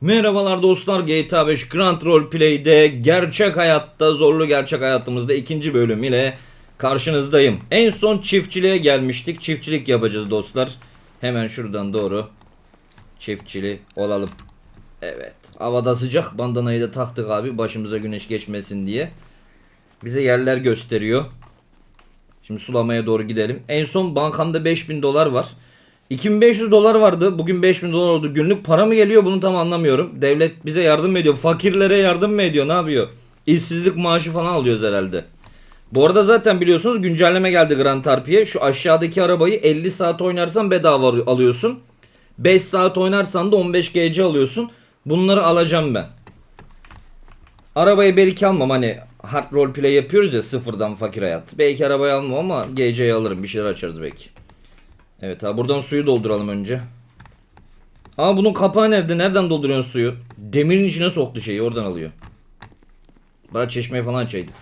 Merhabalar dostlar GTA 5 Grand Roleplay'de gerçek hayatta zorlu gerçek hayatımızda ikinci bölüm ile karşınızdayım. En son çiftçiliğe gelmiştik. Çiftçilik yapacağız dostlar. Hemen şuradan doğru çiftçili olalım. Evet. Havada sıcak. Bandanayı da taktık abi. Başımıza güneş geçmesin diye. Bize yerler gösteriyor. Şimdi sulamaya doğru gidelim. En son bankamda 5000 dolar var. 2500 dolar vardı. Bugün 5000 dolar oldu. Günlük para mı geliyor bunu tam anlamıyorum. Devlet bize yardım mı ediyor? Fakirlere yardım mı ediyor? Ne yapıyor? İşsizlik maaşı falan alıyoruz herhalde. Bu arada zaten biliyorsunuz güncelleme geldi Grand Tarpi'ye. Şu aşağıdaki arabayı 50 saat oynarsan bedava alıyorsun. 5 saat oynarsan da 15 GC alıyorsun. Bunları alacağım ben. Arabayı belki almam hani hard role play yapıyoruz ya sıfırdan fakir hayat. Belki arabayı almam ama GC'yi alırım bir şeyler açarız belki. Evet ha buradan suyu dolduralım önce. Aa bunun kapağı nerede? Nereden dolduruyorsun suyu? Demirin içine soktu şeyi oradan alıyor. Bana çeşmeyi falan açaydı.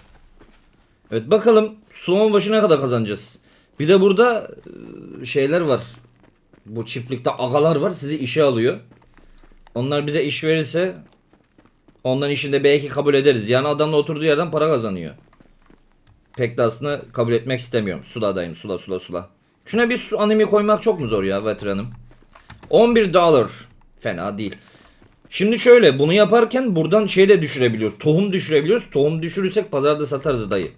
Evet bakalım sulama başı ne kadar kazanacağız. Bir de burada e, şeyler var. Bu çiftlikte agalar var sizi işe alıyor. Onlar bize iş verirse onların işinde belki kabul ederiz. Yani adamla oturduğu yerden para kazanıyor. Pek de aslında kabul etmek istemiyorum. Suladayım sula sula sula. Şuna bir su animi koymak çok mu zor ya veteranım? 11 dolar. Fena değil. Şimdi şöyle bunu yaparken buradan şey de düşürebiliyoruz. Tohum düşürebiliyoruz. Tohum düşürürsek pazarda satarız dayı.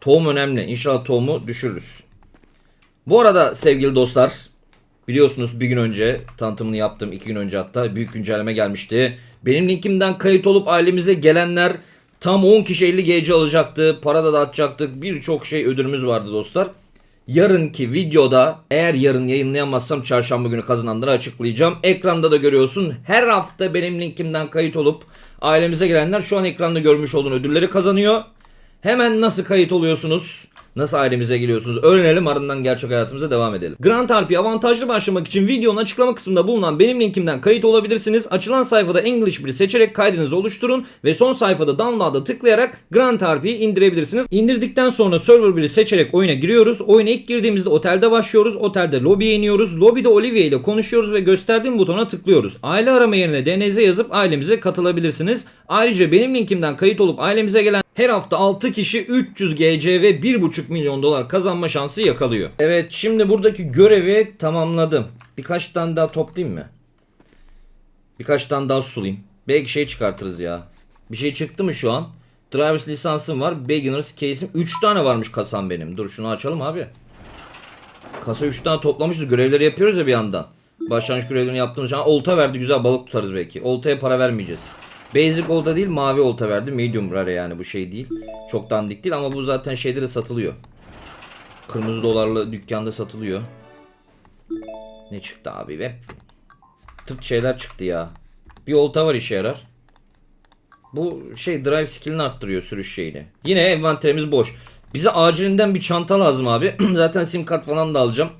Tohum önemli. İnşallah tohumu düşürürüz. Bu arada sevgili dostlar biliyorsunuz bir gün önce tanıtımını yaptım. iki gün önce hatta büyük güncelleme gelmişti. Benim linkimden kayıt olup ailemize gelenler tam 10 kişi 50 GC alacaktı. Para da dağıtacaktık. Birçok şey ödülümüz vardı dostlar. Yarınki videoda eğer yarın yayınlayamazsam çarşamba günü kazananları açıklayacağım. Ekranda da görüyorsun. Her hafta benim linkimden kayıt olup ailemize gelenler şu an ekranda görmüş olduğun ödülleri kazanıyor. Hemen nasıl kayıt oluyorsunuz? Nasıl ailemize geliyorsunuz? Öğrenelim ardından gerçek hayatımıza devam edelim. Grand RP avantajlı başlamak için videonun açıklama kısmında bulunan benim linkimden kayıt olabilirsiniz. Açılan sayfada English 1 seçerek kaydınızı oluşturun ve son sayfada download'a tıklayarak Grand RP'yi indirebilirsiniz. İndirdikten sonra server 1'i seçerek oyuna giriyoruz. Oyuna ilk girdiğimizde otelde başlıyoruz. Otelde lobiye iniyoruz. Lobide Olivia ile konuşuyoruz ve gösterdiğim butona tıklıyoruz. Aile arama yerine DNZ yazıp ailemize katılabilirsiniz. Ayrıca benim linkimden kayıt olup ailemize gelen her hafta 6 kişi 300 GC ve 1,5 milyon dolar kazanma şansı yakalıyor. Evet şimdi buradaki görevi tamamladım. Birkaç tane daha toplayayım mı? Birkaç tane daha sulayayım. Belki şey çıkartırız ya. Bir şey çıktı mı şu an? Driver's lisansım var. Beginner's case'im. 3 tane varmış kasam benim. Dur şunu açalım abi. Kasa 3 tane toplamışız. Görevleri yapıyoruz ya bir yandan. Başlangıç görevlerini yaptığımız zaman olta verdi. Güzel balık tutarız belki. Oltaya para vermeyeceğiz. Basic olta değil mavi olta verdi. Medium rare yani bu şey değil. Çok dandik değil ama bu zaten şeyde de satılıyor. Kırmızı dolarlı dükkanda satılıyor. Ne çıktı abi hep? Tırt şeyler çıktı ya. Bir olta var işe yarar. Bu şey drive skillini arttırıyor sürüş şeyini. Yine envanterimiz boş. Bize acilinden bir çanta lazım abi. Zaten sim kart falan da alacağım.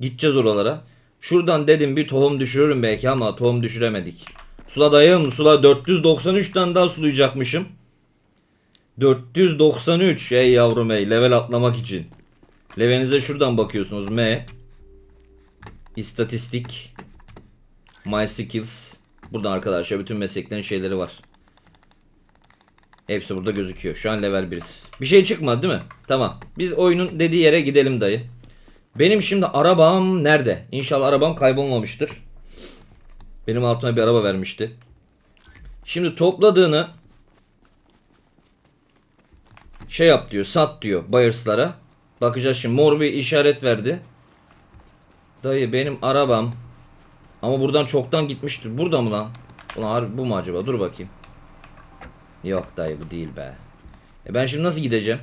Gideceğiz oralara. Şuradan dedim bir tohum düşürürüm belki ama tohum düşüremedik. Sula dayım sula 493 tane daha sulayacakmışım. 493 ey yavrum ey level atlamak için. Levelinize şuradan bakıyorsunuz M. İstatistik. My skills. Burada arkadaşlar bütün mesleklerin şeyleri var. Hepsi burada gözüküyor. Şu an level 1'iz. Bir şey çıkmadı değil mi? Tamam. Biz oyunun dediği yere gidelim dayı. Benim şimdi arabam nerede? İnşallah arabam kaybolmamıştır. Benim altıma bir araba vermişti. Şimdi topladığını şey yap diyor, sat diyor buyers'lara. Bakacağız şimdi mor bir işaret verdi. Dayı benim arabam ama buradan çoktan gitmiştir. Burada mı lan? Ulan bu mu acaba? Dur bakayım. Yok dayı bu değil be. E ben şimdi nasıl gideceğim?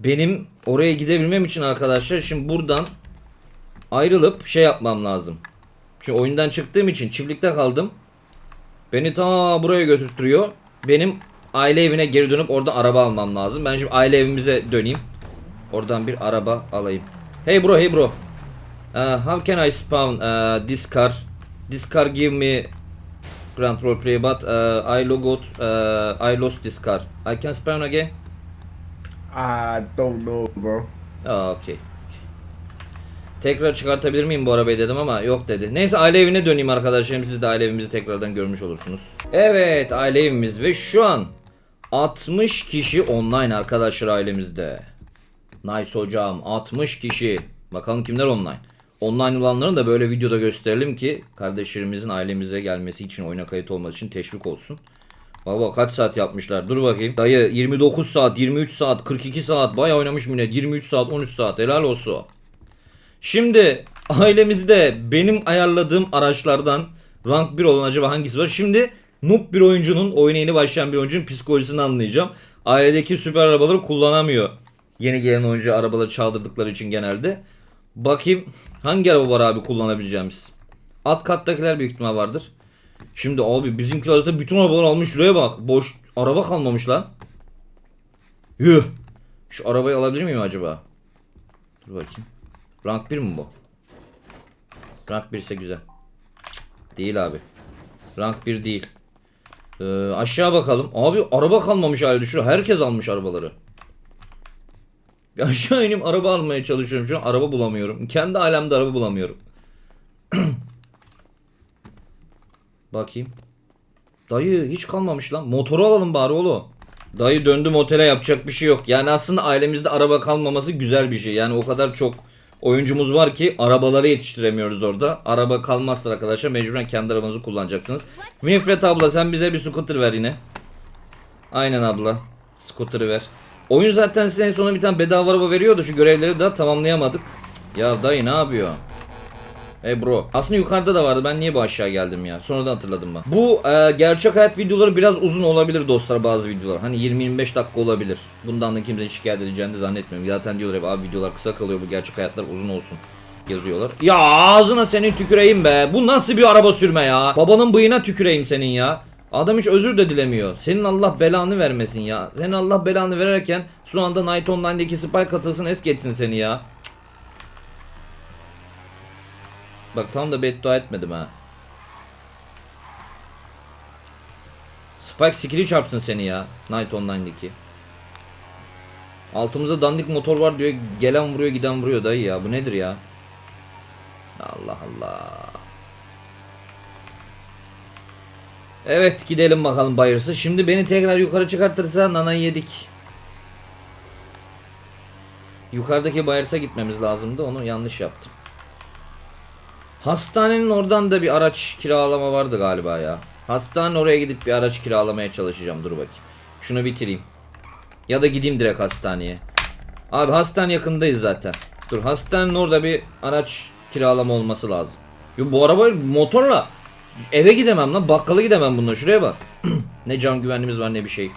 Benim oraya gidebilmem için arkadaşlar şimdi buradan ayrılıp şey yapmam lazım. Çünkü oyundan çıktığım için çiftlikte kaldım. Beni ta buraya götürtüyor. Benim aile evine geri dönüp orada araba almam lazım. Ben şimdi aile evimize döneyim. Oradan bir araba alayım. Hey bro, hey bro. Uh, how can I spawn uh, this car? This car give me Grand Roleplay but uh, I logot uh, I lost this car. I can spawn again? I don't know, bro. Oh, okay. Tekrar çıkartabilir miyim bu arabayı dedim ama yok dedi. Neyse aile evine döneyim arkadaşlarım. Siz de aile evimizi tekrardan görmüş olursunuz. Evet aile evimiz ve şu an 60 kişi online arkadaşlar ailemizde. Nice hocam 60 kişi. Bakalım kimler online. Online olanların da böyle videoda gösterelim ki kardeşlerimizin ailemize gelmesi için oyuna kayıt olması için teşvik olsun. Baba kaç saat yapmışlar dur bakayım. Dayı 29 saat 23 saat 42 saat baya oynamış millet 23 saat 13 saat helal olsun. Şimdi ailemizde benim ayarladığım araçlardan rank 1 olan acaba hangisi var? Şimdi noob bir oyuncunun oyuna yeni başlayan bir oyuncunun psikolojisini anlayacağım. Ailedeki süper arabaları kullanamıyor. Yeni gelen oyuncu arabaları çaldırdıkları için genelde. Bakayım hangi araba var abi kullanabileceğimiz. Alt kattakiler büyük ihtimal vardır. Şimdi abi bizimkilerde bütün arabalar almış şuraya bak. Boş araba kalmamış lan. Yuh. Şu arabayı alabilir miyim acaba? Dur bakayım. Rank 1 mi bu? Rank 1 ise güzel. Cık, değil abi. Rank 1 değil. Ee, aşağı bakalım. Abi araba kalmamış halde şu. Herkes almış arabaları. Bir aşağı ineyim araba almaya çalışıyorum şu an. Araba bulamıyorum. Kendi alemde araba bulamıyorum. Bakayım. Dayı hiç kalmamış lan. Motoru alalım bari oğlum. Dayı döndü otele yapacak bir şey yok. Yani aslında ailemizde araba kalmaması güzel bir şey. Yani o kadar çok oyuncumuz var ki arabaları yetiştiremiyoruz orada. Araba kalmazsa arkadaşlar mecburen kendi arabanızı kullanacaksınız. Winifred abla sen bize bir scooter ver yine. Aynen abla. Scooter'ı ver. Oyun zaten size en sonunda bir tane bedava araba veriyordu. Şu görevleri daha tamamlayamadık. Ya dayı ne yapıyor? Hey bro. Aslında yukarıda da vardı. Ben niye bu aşağı geldim ya? Sonradan hatırladım ben. Bu e, gerçek hayat videoları biraz uzun olabilir dostlar bazı videolar. Hani 20-25 dakika olabilir. Bundan da kimsenin şikayet edeceğini de zannetmiyorum. Zaten diyorlar hep abi videolar kısa kalıyor bu gerçek hayatlar uzun olsun yazıyorlar. Ya ağzına senin tüküreyim be. Bu nasıl bir araba sürme ya? Babanın bıyığına tüküreyim senin ya. Adam hiç özür de dilemiyor. Senin Allah belanı vermesin ya. Senin Allah belanı verirken şu anda Night Online'daki spy katılsın es geçsin seni ya. Bak tam da beddua etmedim ha. Spike skill'i çarpsın seni ya. Night Online'daki. Altımızda dandik motor var diyor. Gelen vuruyor giden vuruyor dayı ya. Bu nedir ya? Allah Allah. Evet gidelim bakalım bayırsı. Şimdi beni tekrar yukarı çıkartırsa nanayı yedik. Yukarıdaki bayırsa gitmemiz lazımdı. Onu yanlış yaptım. Hastanenin oradan da bir araç kiralama vardı galiba ya. Hastane oraya gidip bir araç kiralamaya çalışacağım. Dur bakayım. Şunu bitireyim. Ya da gideyim direkt hastaneye. Abi hastane yakındayız zaten. Dur hastanenin orada bir araç kiralama olması lazım. Yo, bu araba motorla eve gidemem lan bakkala gidemem bununla şuraya bak. ne can güvenliğimiz var ne bir şey.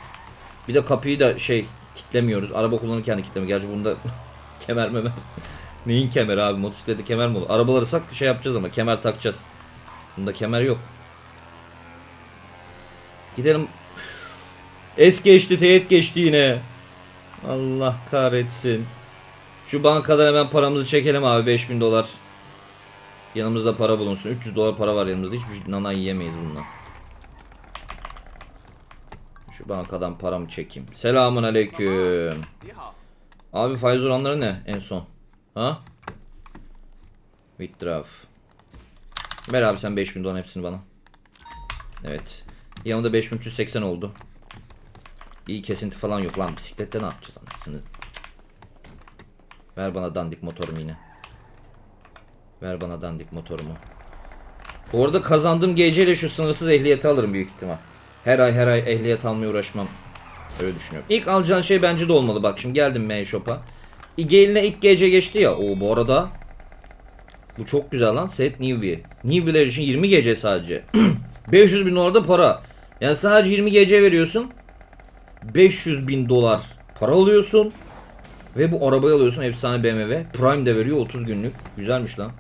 Bir de kapıyı da şey kitlemiyoruz. Araba kullanırken de kitlemiyor. Gerçi bunda kemer memer. Neyin kemeri abi? Motosiklette kemer mi olur? Arabaları sak şey yapacağız ama kemer takacağız. Bunda kemer yok. Gidelim. Es geçti, teğet geçti yine. Allah kahretsin. Şu bankadan hemen paramızı çekelim abi 5000 dolar. Yanımızda para bulunsun. 300 dolar para var yanımızda. Hiçbir nana yiyemeyiz bundan. Şu bankadan paramı çekeyim. Selamun aleyküm. Abi faiz oranları ne en son? Ha? Withdraw. Ver abi sen 5000 dolar hepsini bana. Evet. Yanımda 5380 oldu. İyi kesinti falan yok lan bisiklette ne yapacağız anasını. Ver bana dandik motorumu yine. Ver bana dandik motorumu. Bu arada kazandığım GC şu sınırsız ehliyeti alırım büyük ihtimal. Her ay her ay ehliyet almaya uğraşmam. Öyle düşünüyorum. İlk alacağın şey bence de olmalı. Bak şimdi geldim M-Shop'a. Eline ilk GC geçti ya. O bu arada bu çok güzel lan. Set Newbie. Newbie'ler için 20 GC sadece. 500 bin dolar para. Yani sadece 20 GC veriyorsun. 500 bin dolar para alıyorsun. Ve bu arabayı alıyorsun. Efsane BMW. Prime de veriyor 30 günlük. Güzelmiş lan.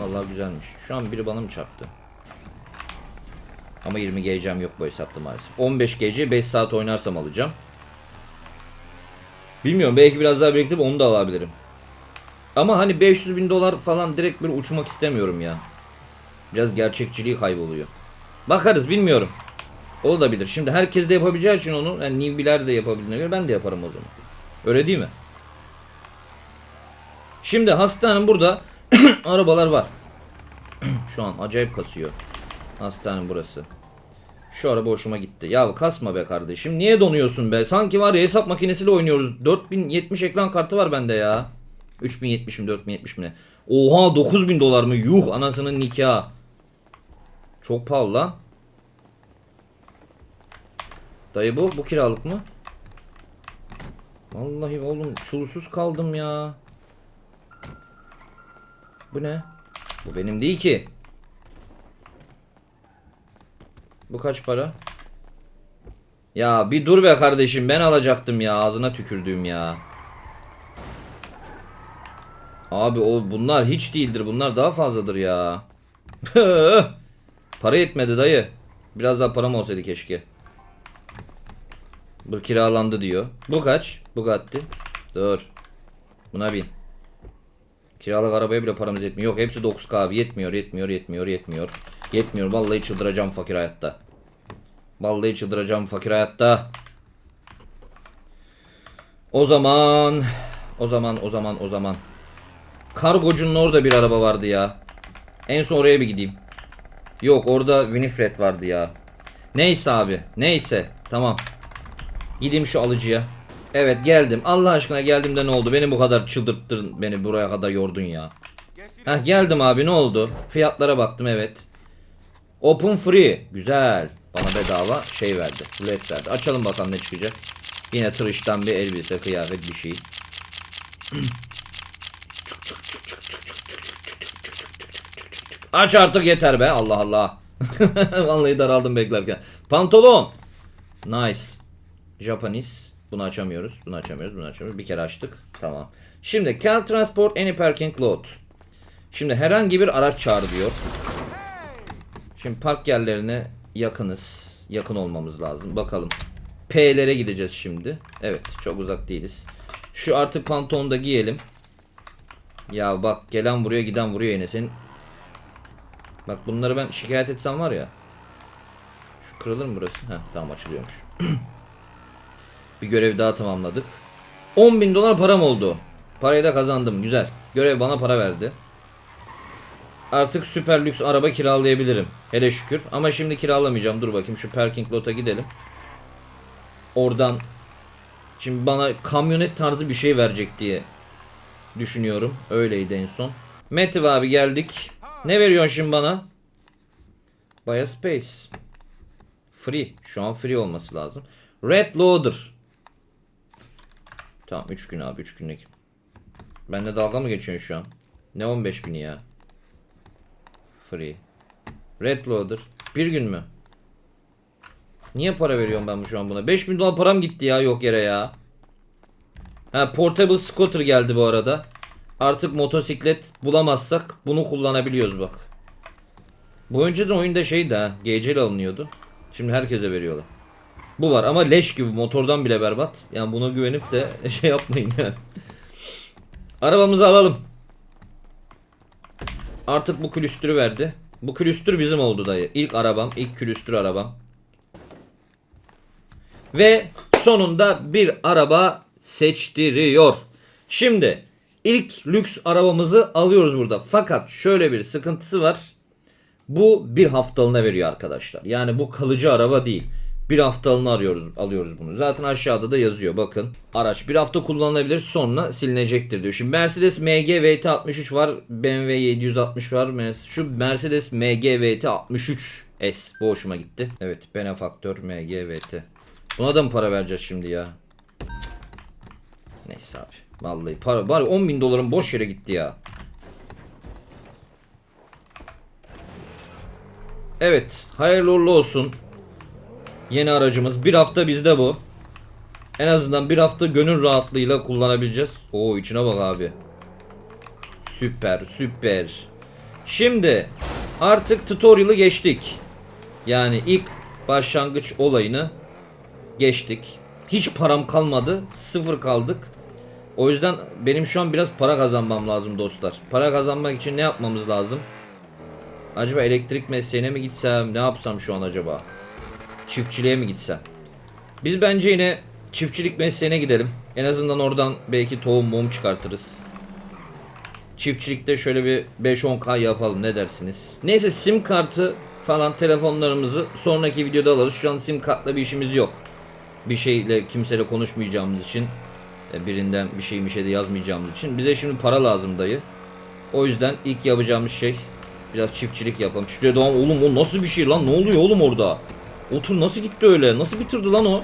Vallahi güzelmiş. Şu an biri bana mı çarptı? Ama 20 GC'm yok bu hesapta maalesef. 15 GC 5 saat oynarsam alacağım. Bilmiyorum belki biraz daha biriktirip onu da alabilirim. Ama hani 500 bin dolar falan direkt bir uçmak istemiyorum ya. Biraz gerçekçiliği kayboluyor. Bakarız bilmiyorum. Olabilir. Şimdi herkes de yapabileceği için onu yani newbie'ler de yapabildiğine göre ben de yaparım o zaman. Öyle değil mi? Şimdi hastanenin burada arabalar var. Şu an acayip kasıyor. Hastanenin burası. Şu araba hoşuma gitti. Ya kasma be kardeşim. Niye donuyorsun be? Sanki var ya hesap makinesiyle oynuyoruz. 4070 ekran kartı var bende ya. 3070 mi 4070 mi? Oha 9000 dolar mı? Yuh anasının nikahı. Çok pahalı lan. Dayı bu. Bu kiralık mı? Vallahi oğlum çulsuz kaldım ya. Bu ne? Bu benim değil ki. Bu kaç para? Ya bir dur be kardeşim ben alacaktım ya ağzına tükürdüğüm ya. Abi o bunlar hiç değildir bunlar daha fazladır ya. para yetmedi dayı. Biraz daha param olsaydı keşke. Bu kiralandı diyor. Bu kaç? Bugatti. Dur. Buna bin. Kiralık arabaya bile paramız yetmiyor. Yok hepsi 9K abi. Yetmiyor, yetmiyor, yetmiyor, yetmiyor. Yetmiyor. Vallahi çıldıracağım fakir hayatta. Vallahi çıldıracağım fakir hayatta. O zaman o zaman o zaman o zaman Kargocunun orada bir araba vardı ya. En son oraya bir gideyim. Yok orada Winifred vardı ya. Neyse abi. Neyse. Tamam. Gideyim şu alıcıya. Evet geldim. Allah aşkına geldim de ne oldu? Beni bu kadar çıldırttın. Beni buraya kadar yordun ya. Heh geldim abi ne oldu? Fiyatlara baktım evet. Open free. Güzel. Bana bedava şey verdi. Led verdi. Açalım bakalım ne çıkacak. Yine tırıştan bir elbise, kıyafet bir şey. Aç artık yeter be. Allah Allah. Vallahi daraldım beklerken. Pantolon. Nice. Japanese. Bunu açamıyoruz. Bunu açamıyoruz. Bunu açamıyoruz. Bir kere açtık. Tamam. Şimdi can transport any parking lot. Şimdi herhangi bir araç çağır diyor. Şimdi park yerlerine yakınız. Yakın olmamız lazım. Bakalım. P'lere gideceğiz şimdi. Evet çok uzak değiliz. Şu artık pantolonu da giyelim. Ya bak gelen buraya giden buraya yine senin. Bak bunları ben şikayet etsem var ya. Şu kırılır mı burası? Heh tamam açılıyormuş. bir görev daha tamamladık. 10 bin dolar param oldu. Parayı da kazandım güzel. Görev bana para verdi. Artık süper lüks araba kiralayabilirim. Hele şükür. Ama şimdi kiralamayacağım. Dur bakayım şu parking lota gidelim. Oradan şimdi bana kamyonet tarzı bir şey verecek diye düşünüyorum. Öyleydi en son. Metiv abi geldik. Ne veriyorsun şimdi bana? Baya space. Free. Şu an free olması lazım. Red Loader. Tamam 3 gün abi 3 günlük. Benle dalga mı geçiyorsun şu an? Ne 15 bini ya? Free. Red Loader. Bir gün mü? Niye para veriyorum ben şu an buna? 5000 dolar param gitti ya yok yere ya. Ha portable scooter geldi bu arada. Artık motosiklet bulamazsak bunu kullanabiliyoruz bak. Bu önceden oyunda şeydi ha. GC'li alınıyordu. Şimdi herkese veriyorlar. Bu var ama leş gibi motordan bile berbat. Yani buna güvenip de şey yapmayın yani. Arabamızı alalım. Artık bu külüstürü verdi. Bu külüstür bizim oldu dayı. İlk arabam, ilk külüstür arabam. Ve sonunda bir araba seçtiriyor. Şimdi ilk lüks arabamızı alıyoruz burada. Fakat şöyle bir sıkıntısı var. Bu bir haftalığına veriyor arkadaşlar. Yani bu kalıcı araba değil. Bir haftalığına arıyoruz, alıyoruz bunu. Zaten aşağıda da yazıyor bakın. Araç bir hafta kullanılabilir sonra silinecektir diyor. Şimdi Mercedes MG VT 63 var. BMW 760 var. Şu Mercedes MG VT 63 S. Bu hoşuma gitti. Evet Benefaktör MG VT. Buna da mı para vereceğiz şimdi ya? Cık. Neyse abi. Vallahi para bari 10 bin doların boş yere gitti ya. Evet hayırlı uğurlu olsun. Yeni aracımız. Bir hafta bizde bu. En azından bir hafta gönül rahatlığıyla kullanabileceğiz. Oo içine bak abi. Süper süper. Şimdi artık tutorial'ı geçtik. Yani ilk başlangıç olayını geçtik. Hiç param kalmadı. Sıfır kaldık. O yüzden benim şu an biraz para kazanmam lazım dostlar. Para kazanmak için ne yapmamız lazım? Acaba elektrik mesleğine mi gitsem? Ne yapsam şu an acaba? Çiftçiliğe mi gitsem? Biz bence yine çiftçilik mesleğine gidelim. En azından oradan belki tohum mum çıkartırız. çiftçilikte şöyle bir 5-10k yapalım ne dersiniz? Neyse sim kartı falan telefonlarımızı sonraki videoda alırız. Şu an sim kartla bir işimiz yok. Bir şeyle kimseyle konuşmayacağımız için e, birinden bir şey bir şey de yazmayacağımız için bize şimdi para lazım dayı. O yüzden ilk yapacağımız şey biraz çiftçilik yapalım. Çiftçiliğe devam oğlum o nasıl bir şey lan ne oluyor oğlum orada? Otur nasıl gitti öyle? Nasıl bitirdi lan o?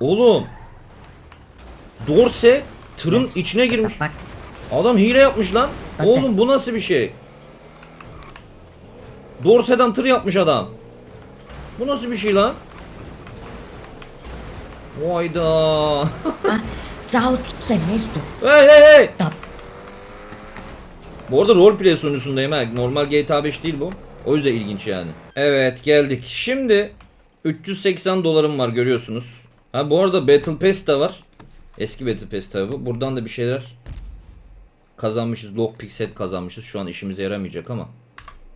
Oğlum. Dorse tırın Yes. içine girmiş. Bak Adam hile yapmış lan. Bak Oğlum bu nasıl bir şey? Dorse'den tır yapmış adam. Bu nasıl bir şey lan? Vayda. bak. Ciao tutsa mesto. hey hey hey. Tap. Bu arada roleplay sunucusundayım ha. Normal GTA 5 değil bu. O yüzden ilginç yani. Evet geldik. Şimdi 380 dolarım var görüyorsunuz. Ha bu arada Battle Pass de var. Eski Battle Pass tabi bu. Buradan da bir şeyler kazanmışız. Lockpick set kazanmışız. Şu an işimize yaramayacak ama.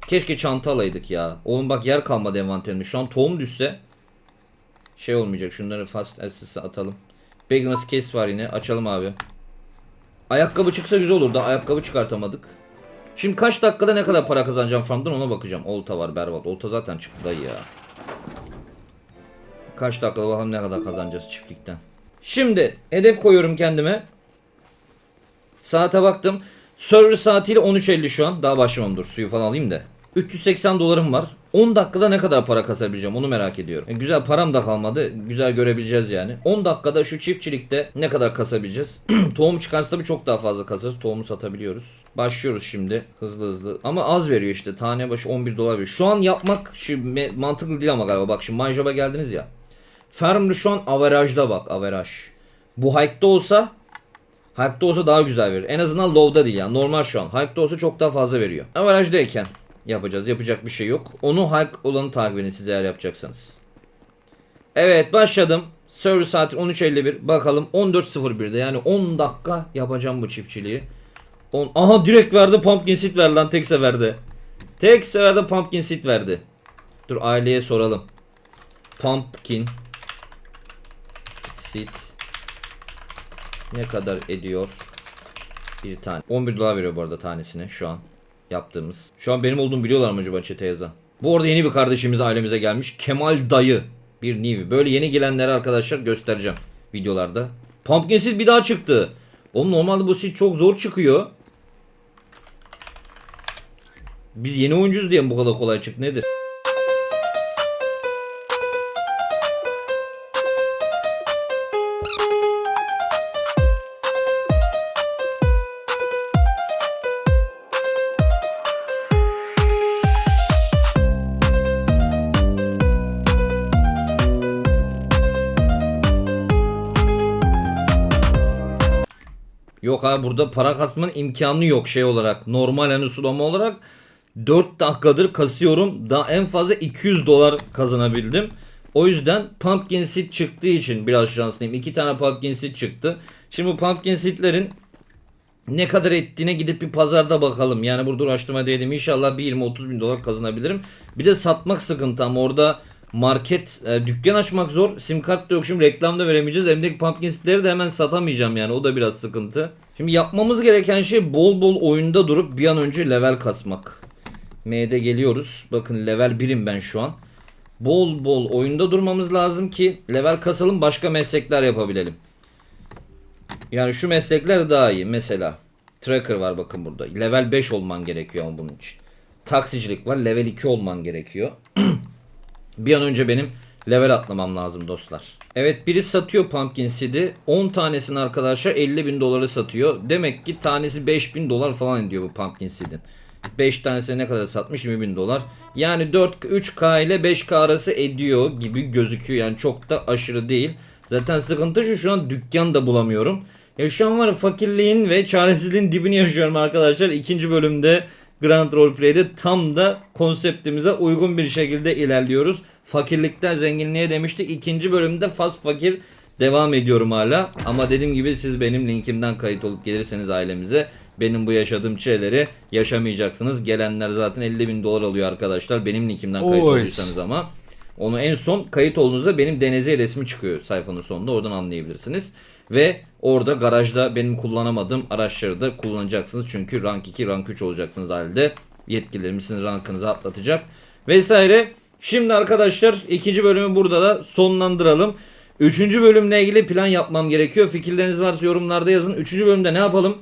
Keşke çanta alaydık ya. Oğlum bak yer kalmadı envanterimde. Şu an tohum düşse şey olmayacak. Şunları fast access'e atalım. Beginner's case var yine. Açalım abi. Ayakkabı çıksa güzel olur da ayakkabı çıkartamadık. Şimdi kaç dakikada ne kadar para kazanacağım farmdan ona bakacağım. Olta var berbat. Olta zaten çıktı dayı ya. Kaç dakikada bakalım ne kadar kazanacağız çiftlikten. Şimdi hedef koyuyorum kendime. Saate baktım. Server saatiyle 13.50 şu an. Daha başlamam dur suyu falan alayım da. 380 dolarım var. 10 dakikada ne kadar para kasabileceğim onu merak ediyorum. E, güzel param da kalmadı. Güzel görebileceğiz yani. 10 dakikada şu çiftçilikte ne kadar kasabileceğiz? Tohum çıkarsa tabii çok daha fazla kasarız. Tohumu satabiliyoruz. Başlıyoruz şimdi hızlı hızlı. Ama az veriyor işte. Tane başı 11 dolar veriyor. Şu an yapmak şu mantıklı değil ama galiba. Bak şimdi Manjob'a geldiniz ya. Farm'da şu an averajda bak averaj. Bu hike'da olsa Hike'da olsa daha güzel verir. En azından low'da değil yani. Normal şu an. Hike'da olsa çok daha fazla veriyor. Average'dayken yapacağız. Yapacak bir şey yok. Onu hike olanı takip edin siz eğer yapacaksanız. Evet başladım. Server saati 13.51. Bakalım 14.01'de yani 10 dakika yapacağım bu çiftçiliği. 10... Aha direkt verdi pumpkin seed verdi lan tek seferde. Tek seferde pumpkin seed verdi. Dur aileye soralım. Pumpkin seed ne kadar ediyor? Bir tane. 11 dolar veriyor bu arada tanesine şu an yaptığımız. Şu an benim olduğumu biliyorlar mı acaba çete yazan? Bu arada yeni bir kardeşimiz ailemize gelmiş. Kemal Dayı. Bir Nivi. Böyle yeni gelenlere arkadaşlar göstereceğim videolarda. Pumpkin Seed bir daha çıktı. Oğlum normalde bu seed çok zor çıkıyor. Biz yeni oyuncuyuz diye bu kadar kolay çıktı nedir? Yok abi burada para kasmanın imkanı yok şey olarak. Normal hani sulama olarak 4 dakikadır kasıyorum. Daha en fazla 200 dolar kazanabildim. O yüzden pumpkin seed çıktığı için biraz şanslıyım. 2 tane pumpkin seed çıktı. Şimdi bu pumpkin seedlerin ne kadar ettiğine gidip bir pazarda bakalım. Yani burada uğraştırma değilim. İnşallah bir 20-30 bin dolar kazanabilirim. Bir de satmak sıkıntı ama orada market e, dükkan açmak zor. Sim kart da yok şimdi reklamda veremeyeceğiz. Elimdeki pumpkin seedleri de hemen satamayacağım yani. O da biraz sıkıntı. Şimdi yapmamız gereken şey bol bol oyunda durup bir an önce level kasmak. M'de geliyoruz. Bakın level 1'im ben şu an. Bol bol oyunda durmamız lazım ki level kasalım başka meslekler yapabilelim. Yani şu meslekler daha iyi. Mesela tracker var bakın burada. Level 5 olman gerekiyor bunun için. Taksicilik var. Level 2 olman gerekiyor. bir an önce benim level atlamam lazım dostlar. Evet biri satıyor pumpkin seed'i. 10 tanesini arkadaşlar 50 bin doları satıyor. Demek ki tanesi 5 bin dolar falan ediyor bu pumpkin seed'in. 5 tanesine ne kadar satmış 20 bin dolar. Yani 4 3K ile 5K arası ediyor gibi gözüküyor. Yani çok da aşırı değil. Zaten sıkıntı şu şu an dükkan da bulamıyorum. Ya şu an var fakirliğin ve çaresizliğin dibini yaşıyorum arkadaşlar. İkinci bölümde Grand Roleplay'de tam da konseptimize uygun bir şekilde ilerliyoruz. Fakirlikten zenginliğe demiştik. İkinci bölümde faz fakir devam ediyorum hala. Ama dediğim gibi siz benim linkimden kayıt olup gelirseniz ailemize benim bu yaşadığım şeyleri yaşamayacaksınız. Gelenler zaten 50 bin dolar alıyor arkadaşlar. Benim linkimden kayıt Oy. olursanız ama. Onu en son kayıt olduğunuzda benim DNZ resmi çıkıyor sayfanın sonunda. Oradan anlayabilirsiniz. Ve orada garajda benim kullanamadığım araçları da kullanacaksınız. Çünkü rank 2, rank 3 olacaksınız halde. Yetkililerimiz sizin rankınızı atlatacak. Vesaire. Şimdi arkadaşlar ikinci bölümü burada da sonlandıralım. Üçüncü bölümle ilgili plan yapmam gerekiyor. Fikirleriniz varsa yorumlarda yazın. Üçüncü bölümde ne yapalım?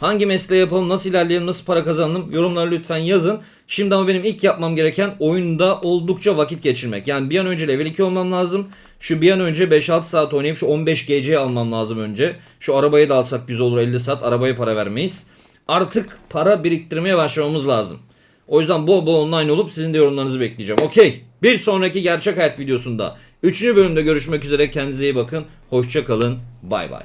Hangi mesleği yapalım, nasıl ilerleyelim, nasıl para kazanalım yorumlara lütfen yazın. Şimdi ama benim ilk yapmam gereken oyunda oldukça vakit geçirmek. Yani bir an önce level 2 olmam lazım. Şu bir an önce 5-6 saat oynayıp şu 15 GC almam lazım önce. Şu arabayı da alsak güzel olur 50 saat arabaya para vermeyiz. Artık para biriktirmeye başlamamız lazım. O yüzden bol bol online olup sizin de yorumlarınızı bekleyeceğim. Okey. Bir sonraki gerçek hayat videosunda 3. bölümde görüşmek üzere. Kendinize iyi bakın. Hoşça kalın. Bay bay.